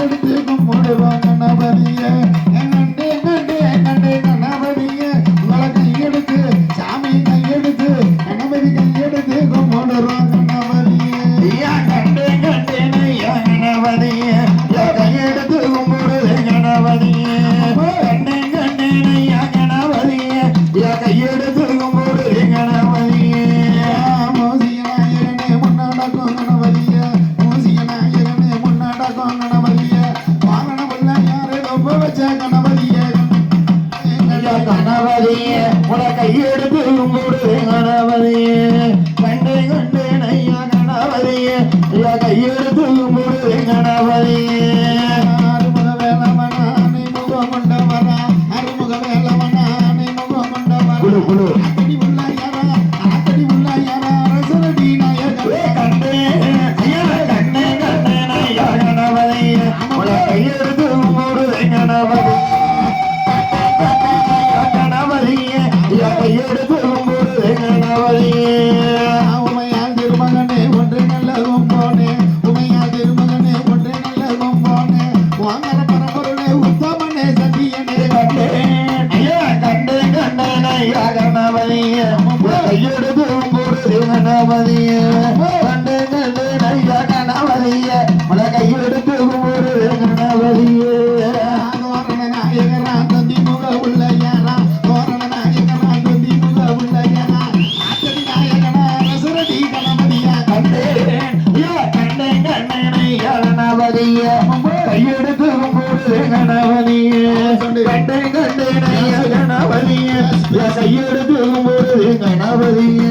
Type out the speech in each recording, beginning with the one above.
கையெடுத்து கும்பிடுவோம் கையெழுத்து முருகனவரே கையெடுத்து முருகனவரே மதிய கையெடுத்து போடுது மதிய கண்டு கண்டு நையா கணவதிய மலை கையெடுத்து போடுது கணவதிய கையெடுத்து போடுது கணவதிய கையோடு தூங்கும் போது கணபதியே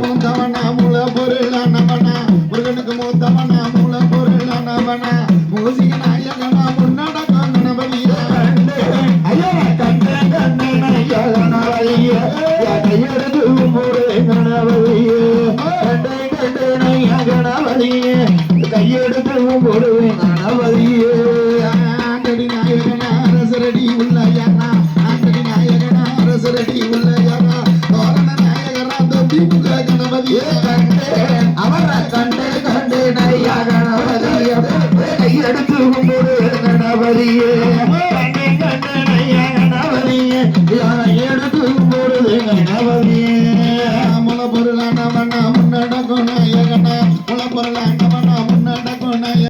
மூத்தவனா மூல பொருளானவனா முருகனுக்கு மூத்தவனா மூல பொருளானவனா மூசிக நாயகனா முன்னடக்கம் அவரை கண்டு கண்டு நையா கணபதியே கையெடுத்து கும்பிடு கணபதியே கண்டு கண்டு நையா கணபதியே எடுத்து கும்பிடுது கணபதியே முளப்பொருளான முன்னடக்கும் நையகனா முளப்பொருளான